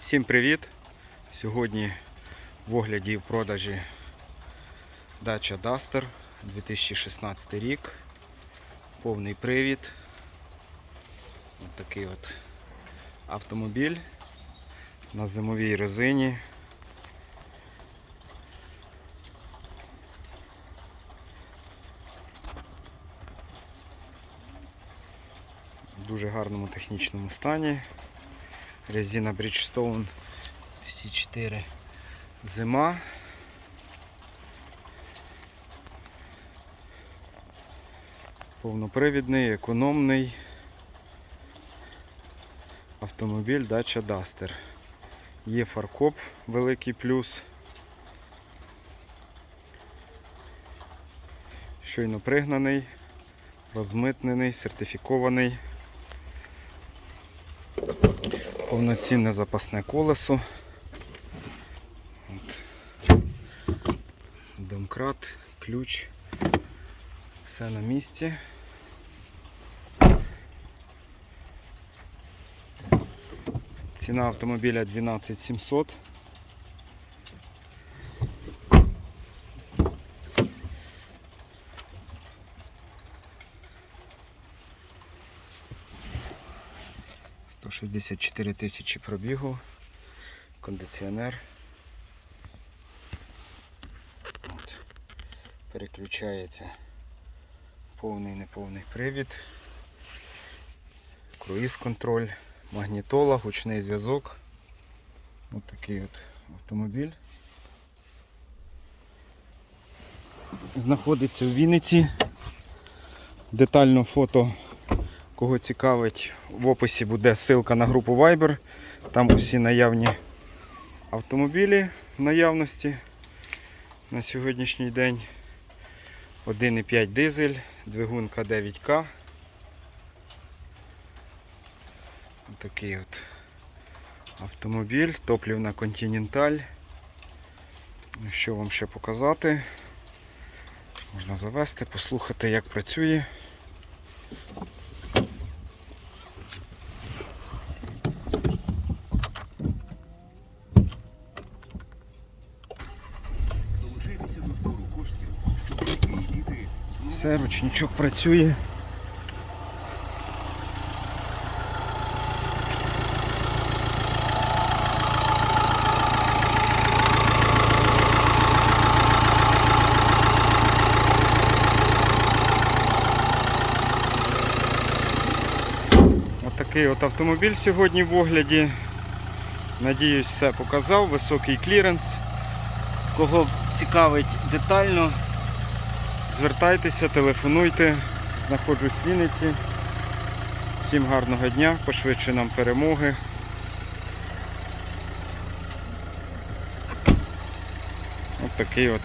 Всім привіт! Сьогодні в огляді і в продажі Dacia Duster 2016 рік. Повний привід. Ось такий от автомобіль на зимовій резині. В дуже гарному технічному стані. Резина Bridgestone всі чотири зима. Повнопривідний, економний автомобіль Dacia Duster. Є фаркоп великий плюс. Щойно пригнаний, розмитнений, сертифікований. Повноцінне запасне колесо. От. Домкрат, ключ. Все на місці. Ціна автомобіля 12700. Шістдесят чотири тисячі пробігу, кондиціонер. От. Переключається повний неповний привід, круїз контроль, магнітола, гучний зв'язок. Ось такий от автомобіль. Знаходиться у Вінниці. Детально фото, кого цікавить, в описі буде ссылка на групу Viber. Там усі наявні автомобілі в наявності на сьогоднішній день. 1,5 дизель, двигунка 9К. Такий от автомобіль, топлівна Continental. Що вам ще показати? Можна завести, послухати, як працює. Долучайтеся до збору коштів, щоб і діти знову Все, ручничок працює. Такий от автомобіль сьогодні в огляді. Надіюсь, все показав. Високий кліренс. Кого цікавить детально, Звертайтеся, телефонуйте, знаходжусь в Вінниці. Всім гарного дня, пошвидше нам перемоги. Ось такий от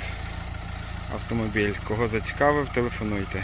автомобіль. Кого зацікавив, телефонуйте.